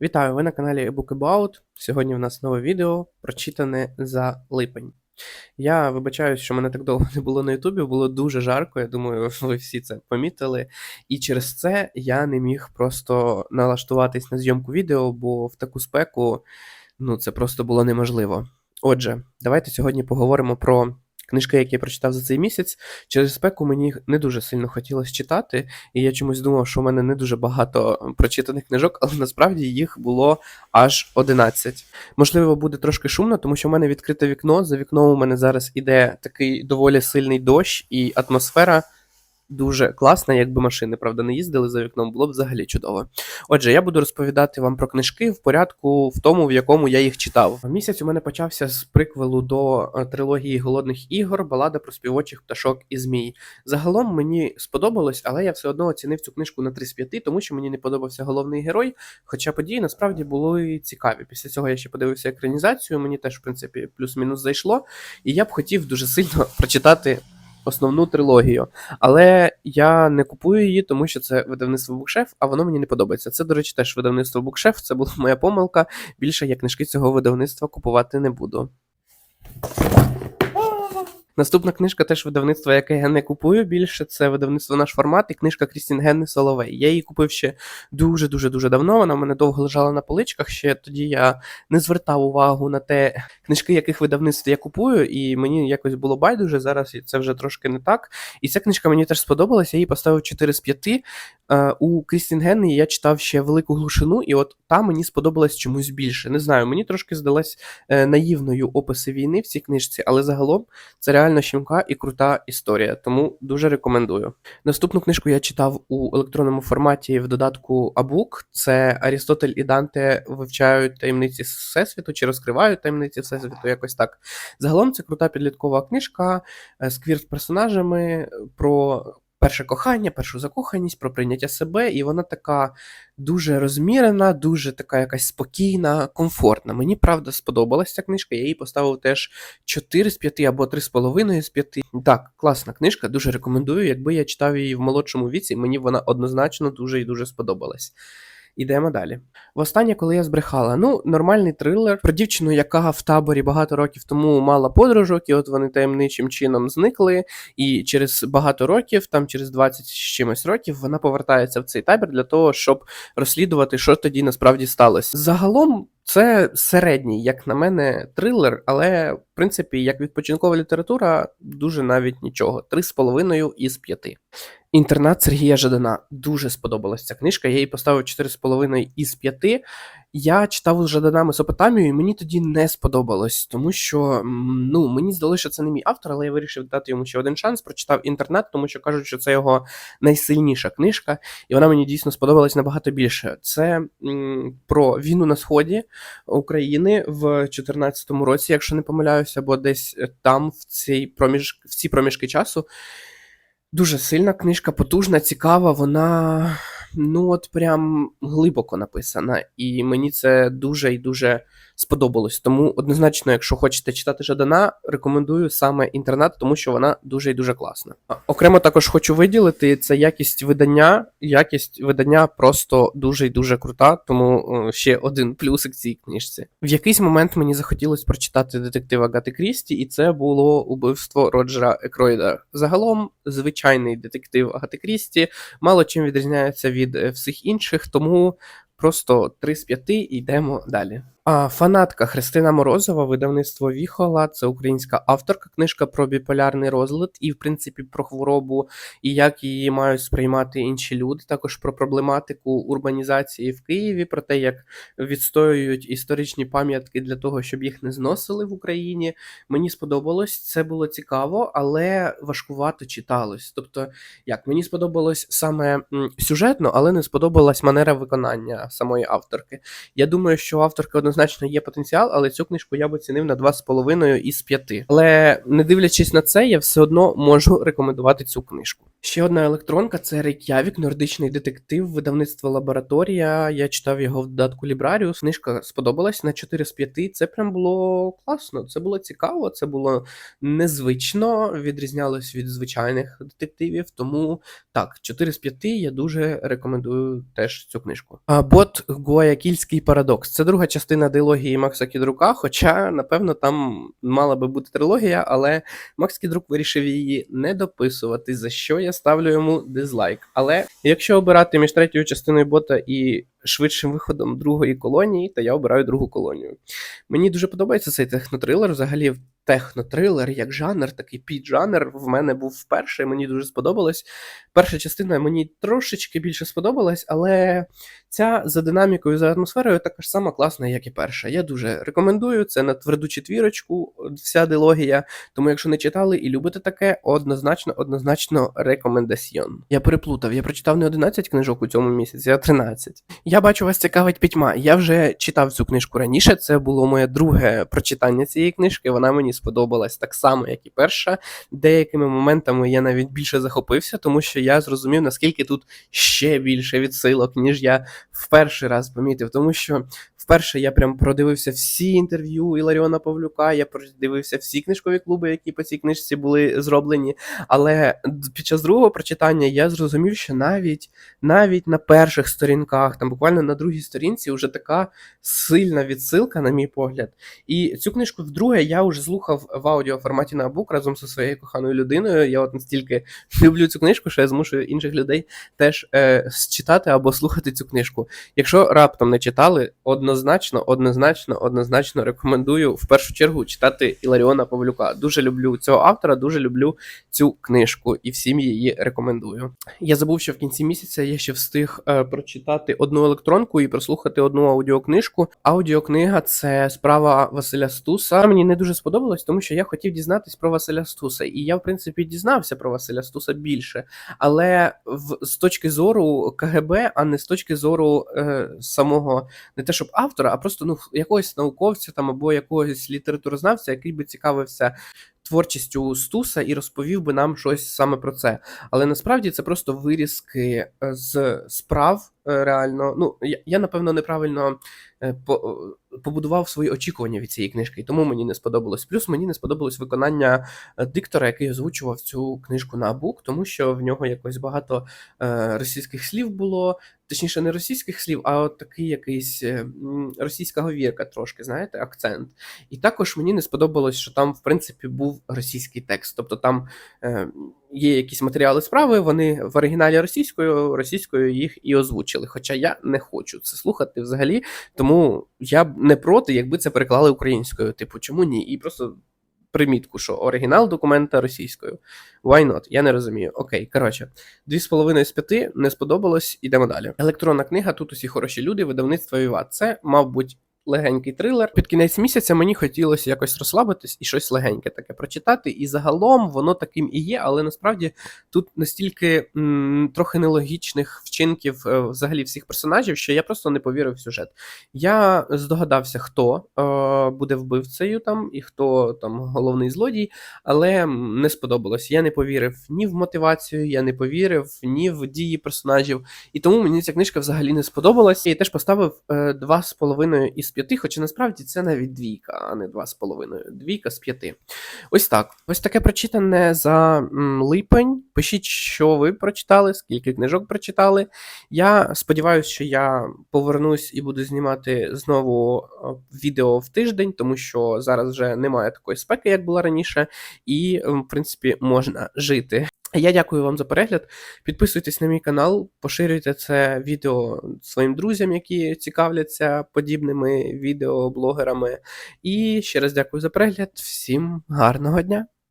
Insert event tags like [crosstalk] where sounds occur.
Вітаю, ви на каналі Book About. Сьогодні в нас нове відео, прочитане за липень. Я вибачаюсь, що мене так довго не було на Ютубі, було дуже жарко. Я думаю, [laughs] ви всі це помітили. І через це я не міг просто налаштуватись на зйомку відео, бо в таку спеку ну, це просто було неможливо. Отже, давайте сьогодні поговоримо про книжки, які я прочитав за цей місяць. Через спеку мені не дуже сильно хотілося читати, і я чомусь думав, що в мене не дуже багато прочитаних книжок, але насправді їх було аж 11. Можливо, буде трошки шумно, тому що в мене відкрите вікно. За вікном у мене зараз іде такий доволі сильний дощ, і атмосфера дуже класна. Якби машини, правда, не їздили за вікном, було б взагалі чудово. Отже, я буду розповідати вам про книжки в порядку в тому, в якому я їх читав. Місяць у мене почався з приквелу до е, трилогії голодних ігор, балада про співочих пташок і змій. Загалом мені сподобалось, але я все одно оцінив цю книжку на 3 з 5, тому що мені не подобався головний герой. Хоча події насправді були цікаві. Після цього я ще подивився екранізацію. Мені теж, в принципі, плюс-мінус зайшло. І я б хотів дуже сильно [laughs] прочитати. Основну трилогію, але я не купую її, тому що це видавництво Букшеф, а воно мені не подобається. Це, до речі, теж видавництво Букшеф. Це була моя помилка. Більше я книжки цього видавництва купувати не буду. Наступна книжка теж видавництва, яке я не купую більше. Це видавництво наш формат і книжка Крістін Генни Соловей. Я її купив ще дуже дуже давно. Вона в мене довго лежала на поличках. Ще тоді я не звертав увагу на те, книжки, яких видавництв я купую, і мені якось було байдуже. Зараз це вже трошки не так. І ця книжка мені теж сподобалася. Я її поставив 4 з 5. Е, У Крістін Генни я читав ще велику глушину, і от там мені сподобалось чомусь більше. Не знаю, мені трошки здалась е, наївною описи війни в цій книжці, але загалом це реально щемка і крута історія, тому дуже рекомендую. Наступну книжку я читав у електронному форматі в додатку Абук. Це Арістотель і Данте вивчають таємниці Всесвіту чи розкривають таємниці Всесвіту, якось так. Загалом це крута підліткова книжка е, з квір персонажами про. Перше кохання, першу закоханість, про прийняття себе, і вона така дуже розмірена, дуже така якась спокійна, комфортна. Мені правда сподобалась ця книжка. Я її поставив теж 4 з 5 або 3,5 з 5. Так, класна книжка, дуже рекомендую. Якби я читав її в молодшому віці, мені вона однозначно дуже і дуже сподобалась. Ідемо далі. Востаннє, коли я збрехала, ну, нормальний трилер про дівчину, яка в таборі багато років тому мала подружок, і от вони таємничим чином зникли. І через багато років, там через 20 з чимось років, вона повертається в цей табір для того, щоб розслідувати, що тоді насправді сталося. Загалом. Це середній, як на мене, трилер, але в принципі, як відпочинкова література, дуже навіть нічого. Три з половиною із п'яти. Інтернат Сергія Жадана. Дуже сподобалася ця книжка. Я їй поставив 4,5 із 5. Я читав з Жадана Месопотамію, і мені тоді не сподобалось, тому що ну, мені здалося, що це не мій автор, але я вирішив дати йому ще один шанс. Прочитав інтернет, тому що кажуть, що це його найсильніша книжка, і вона мені дійсно сподобалась набагато більше. Це м, про війну на сході України в 2014 році, якщо не помиляюся, або десь там, в цій проміж... в ці проміжки часу. Дуже сильна книжка, потужна, цікава, вона ну от прям глибоко написана. І мені це дуже і дуже сподобалось. Тому однозначно, якщо хочете читати Жадана, рекомендую саме інтернат, тому що вона дуже і дуже класна. Окремо також хочу виділити це якість видання. Якість видання просто дуже і дуже крута, тому ще один плюсик цій книжці. В якийсь момент мені захотілося прочитати детектива Гати Крісті, і це було убивство Роджера Екройда. Загалом, звичайний детектив Агати Крісті мало чим відрізняється від е, всіх інших, тому просто 3 з 5 і йдемо далі. Фанатка Христина Морозова, видавництво Віхола, це українська авторка, книжка про біполярний розлад і, в принципі, про хворобу і як її мають сприймати інші люди. Також про проблематику урбанізації в Києві, про те, як відстоюють історичні пам'ятки для того, щоб їх не зносили в Україні. Мені сподобалось, це було цікаво, але важкувато читалось. Тобто, як мені сподобалось саме сюжетно, але не сподобалась манера виконання самої авторки. Я думаю, що авторка однозначно однозначно є потенціал, але цю книжку я б оцінив на 2,5 із 5. Але не дивлячись на це, я все одно можу рекомендувати цю книжку. Ще одна електронка це Рейк'явік, нордичний детектив, видавництво лабораторія. Я читав його в додатку Лібраріус. Книжка сподобалась на 4 з 5. Це прям було класно. Це було цікаво, це було незвично, відрізнялось від звичайних детективів. Тому так, 4 з 5 я дуже рекомендую теж цю книжку. А бот Гуаякільський парадокс. Це друга частина дилогії Макса Кідрука. Хоча, напевно, там мала би бути трилогія, але Макс Кідрук вирішив її не дописувати, за що я ставлю йому дизлайк. Але якщо обирати між третьою частиною бота і швидшим виходом другої колонії, то я обираю другу колонію. Мені дуже подобається цей технотрилер. Взагалі, технотрилер як жанр, такий піджанр в мене був вперше. Мені дуже сподобалось. Перша частина мені трошечки більше сподобалась, але ця за динамікою, за атмосферою така ж сама класна, як і перша. Я дуже рекомендую. Це на тверду четвірочку, вся дилогія. Тому, якщо не читали і любите таке, однозначно, однозначно рекомендаціон. Я переплутав, я прочитав не 11 книжок у цьому місяці, а 13. Я бачу, вас цікавить пітьма. Я вже читав цю книжку раніше. Це було моє друге прочитання цієї книжки. Вона мені сподобалась так само, як і перша. Деякими моментами я навіть більше захопився, тому що я зрозумів, наскільки тут ще більше відсилок, ніж я в перший раз помітив. Тому що вперше я прям продивився всі інтерв'ю Іларіона Павлюка, я продивився всі книжкові клуби, які по цій книжці були зроблені. Але під час другого прочитання я зрозумів, що навіть навіть на перших сторінках, там буквально на другій сторінці, вже така сильна відсилка, на мій погляд. І цю книжку вдруге я вже слухав в аудіоформаті на бук разом зі своєю коханою людиною. Я от настільки [laughs] люблю цю книжку, що я змушую інших людей теж е, читати або слухати цю книжку. Якщо раптом не читали, однозначно, однозначно, однозначно рекомендую в першу чергу читати Іларіона Павлюка. Дуже люблю цього автора, дуже люблю цю книжку і всім її рекомендую. Я забув, що в кінці місяця я ще встиг е, прочитати одну електронку і прослухати одну аудіокнижку. Аудіокнига це справа Василя Стуса. Мені не дуже сподобалось, тому що я хотів дізнатись про Василя Стуса, і я, в принципі, дізнався про Василя Стуса більше, але в з точки зору КГБ, а не з точки зору е, самого не те, щоб автора, а просто ну якогось науковця там або якогось літературознавця, який би цікавився творчістю Стуса і розповів би нам щось саме про це. Але насправді це просто вирізки е, з справ реально. Ну я, я напевно неправильно е, по, побудував свої очікування від цієї книжки, і тому мені не сподобалось. Плюс мені не сподобалось виконання е, диктора, який озвучував цю книжку на бук, тому що в нього якось багато е, російських слів було. Точніше, не російських слів, а от такий якийсь е, російська говірка, трошки, знаєте, акцент. І також мені не сподобалось, що там, в принципі, був російський текст. Тобто там е, є якісь матеріали справи, вони в оригіналі російською, російською їх і озвучили. Хоча я не хочу це слухати взагалі, тому я б не проти, якби це переклали українською. Типу, чому ні? І просто. Примітку, що оригінал документа російською. Why not? Я не розумію. Окей, коротше, дві з половиною з п'яти не сподобалось, ідемо далі. Електронна книга, тут усі хороші люди, видавництво Віват. Це, мав бути, легенький трилер. Під кінець місяця мені хотілося якось розслабитись і щось легеньке таке прочитати. І загалом воно таким і є, але насправді тут настільки м, трохи нелогічних вчинків е, взагалі всіх персонажів, що я просто не повірив в сюжет. Я здогадався, хто е, буде вбивцею там і хто там головний злодій, але не сподобалось. Я не повірив ні в мотивацію, я не повірив ні в дії персонажів. І тому мені ця книжка взагалі не сподобалась. Я теж поставив е, два з половиною із п'яти, хоча насправді це навіть двійка, а не два з половиною. Двійка з п'яти. Ось так. Ось таке прочитане за липень. Пишіть, що ви прочитали, скільки книжок прочитали. Я сподіваюся, що я повернусь і буду знімати знову е, відео в тиждень, тому що зараз вже немає такої спеки, як була раніше, і, в принципі, можна жити. Я дякую вам за перегляд. Підписуйтесь на мій канал, поширюйте це відео своїм друзям, які цікавляться подібними відеоблогерами. І ще раз дякую за перегляд. Всім гарного дня!